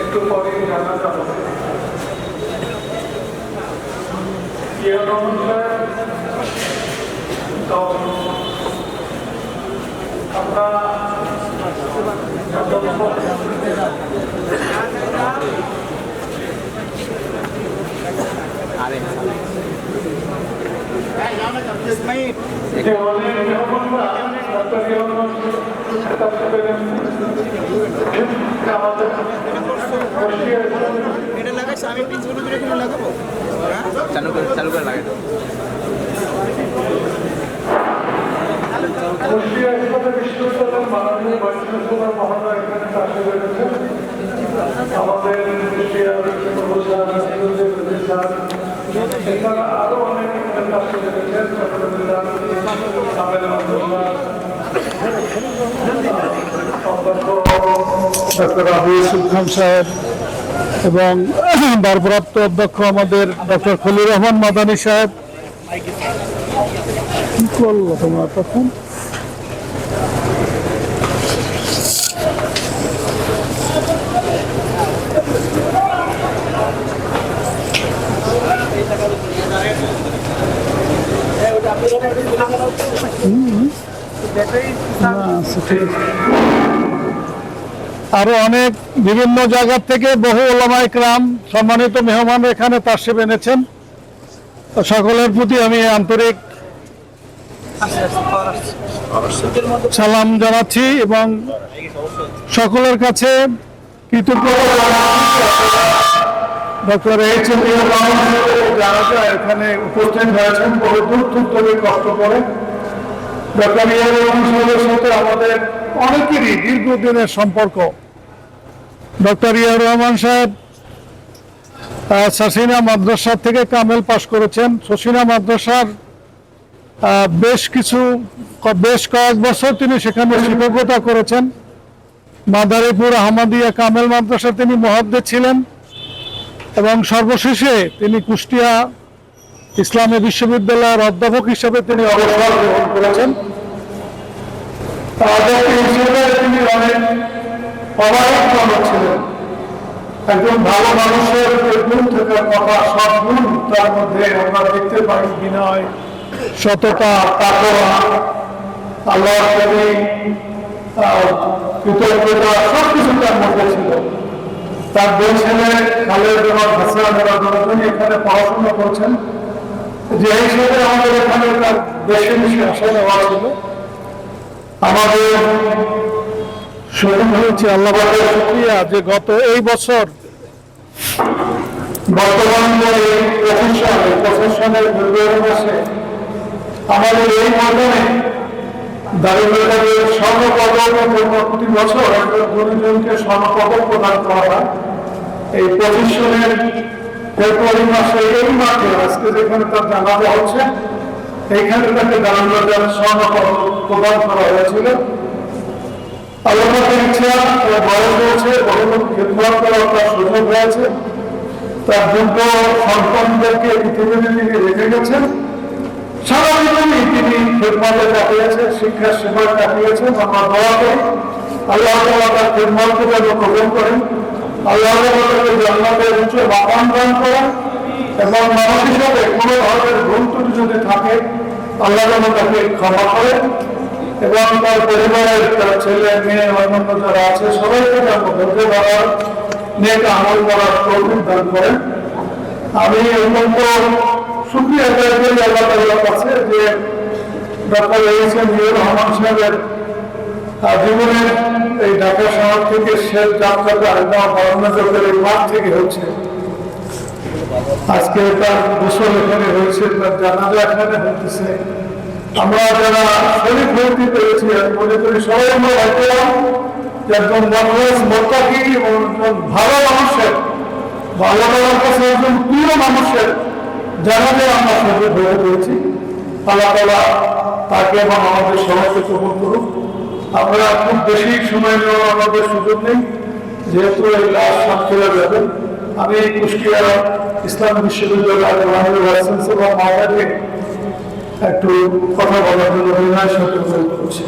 একটু পরেই জানা যাবে আমরা যে আমাদের এটা লাগাইছে আমি করে এখানে লাগাবো চালু করে চালু করে লাগে কুষ্টিয়া ইসলামী বিশ্ববিদ্যালয়ের মাননীয় ভাইস চ্যান্সেলর এখানে এছাড়া আরও ডক্টর সাহেব এবং ভারপ্রাপ্ত অধ্যক্ষ আমাদের ডক্টর খলিল রহমান মাদানী সাহেব। কি করল তোমার তখন? আরও অনেক বিভিন্ন জায়গা থেকে বহু ওলামাই ক্রাম সম্মানিত মেহমান এখানে তাসেব এনেছেন। সকলের প্রতি আমি আন্তরিক সালাম জানাচ্ছি এবং সকলের কাছে কৃতজ্ঞতা ডক্টর এইচ এখানে উপস্থিত হয়েছেন। বহু দূর দূর কষ্ট করে ডক্টর ইয়া রহমান সাথে দীর্ঘদিনের সম্পর্ক। ডক্টর ইয়া রহমান সাহেব সাসিনা মাদ্রাসা থেকে কামেল পাশ করেছেন। সসিনা মাদ্রাসার বেশ কিছু, বেশ কয়েক বছর তিনি সেখানে শিক্ষকতা করেছেন। মাদারীপুর আহমদিয়া কামেল মাদ্রাসা তিনি মহাদ্দে ছিলেন এবং সর্বশেষে তিনি কুষ্টিয়া ইসলামী বিশ্ববিদ্যালয়ের অধ্যাপক হিসেবে তিনি অবসর গ্রহণ করেছেন। তিনি অনেক অবায়ক ছিলেন। একজন ভালো মানুষের গুণ থাকার কথা, সব গুণ তার মধ্যে আমরা দেখতে পাই বিনয়, সততা তাকওয়া কৃতজ্ঞতা সব কিছু তার মধ্যে ছিল। তার দুই ছেলে খালেদ হাসান এরা দুজনই এখানে পড়াশোনা করছেন। যে হিসেবে আমাদের এখানে তার বেশি বেশি আশা নেওয়া ছিল আমাদের হয়েছে আল্লাহ শুক্রিয়া যে গত এই বছর বর্তমান যে এই এই প্রফেশনের ফেব্রুয়ারি মাসে আমাদের এই ময়দানে দারিদ্রের স্বর্ণপদক প্রতি বছর একজন গুরুজনকে স্বর্ণপদক প্রদান করা হয় এই প্রফেশনের ফেব্রুয়ারি মাসে এই আজকে যেখানে তার জানাজা হচ্ছে, এইখানে তাকে দারিদ্রের স্বর্ণপদক প্রদান করা হয়েছিল। আল্লাহের ইচ্ছা বয়স হয়েছে বহু খেদমত করার তার সুযোগ হয়েছে তার যোগ্য সন্তানদেরকে পৃথিবীতে তিনি রেখে গেছেন। সারা জীবনই তিনি খেদমতে কাটিয়েছে শিক্ষা সেবায় কাটিয়েছেন। আমরা দোয়া আল্লাহ তাআলা তার খেদমতকে যেন করেন। আল্লাহ জান্নাতের উচ্চ মাকাম দান করেন এবং কোনো ধরনের ভুল ত্রুটি যদি থাকে, আল্লাহ যেন তাকে ক্ষমা করেন এবং তার পরিবারের তার ছেলে, মেয়ে, অন্যান্য যারা আছে, সবাইকে যেন ধৈর্য ধরার নেক আমল করার তৌফিক দান আমি অত্যন্ত সুক্রিয়া আদায় করি আল্লাহ তাআলার কাছে যে ডক্টর এইচ এম রহমান সাহেবের জীবনের এই ঢাকা শহর থেকে শেষ যাত্রাটা এই মাঠ থেকে হচ্ছে। আজকে তার গোসল এখানে হয়েছে তার জানাজা এখানে হতেছে। আমরা যারা শরীর ভর্তি আমি মনে করি সবাই একজন মানুষ মোত্তাকি এবং একজন ভালো মানুষের ভালো মানুষের কাছে একজন প্রিয় মানুষের জানাজা আমরা শরীর ভরে পেয়েছি আল্লাহ তাকে এবং আমাদের সবাইকে কবুল করুক। আমরা খুব বেশি সময় নেওয়ার আমাদের সুযোগ নেই, যেহেতু এই লাশ সাতক্ষীরা যাবে। আমি কুষ্টিয়া ইসলাম বিশ্ববিদ্যালয়ের লাইসেন্স একটু কথা বলার জন্য করছি।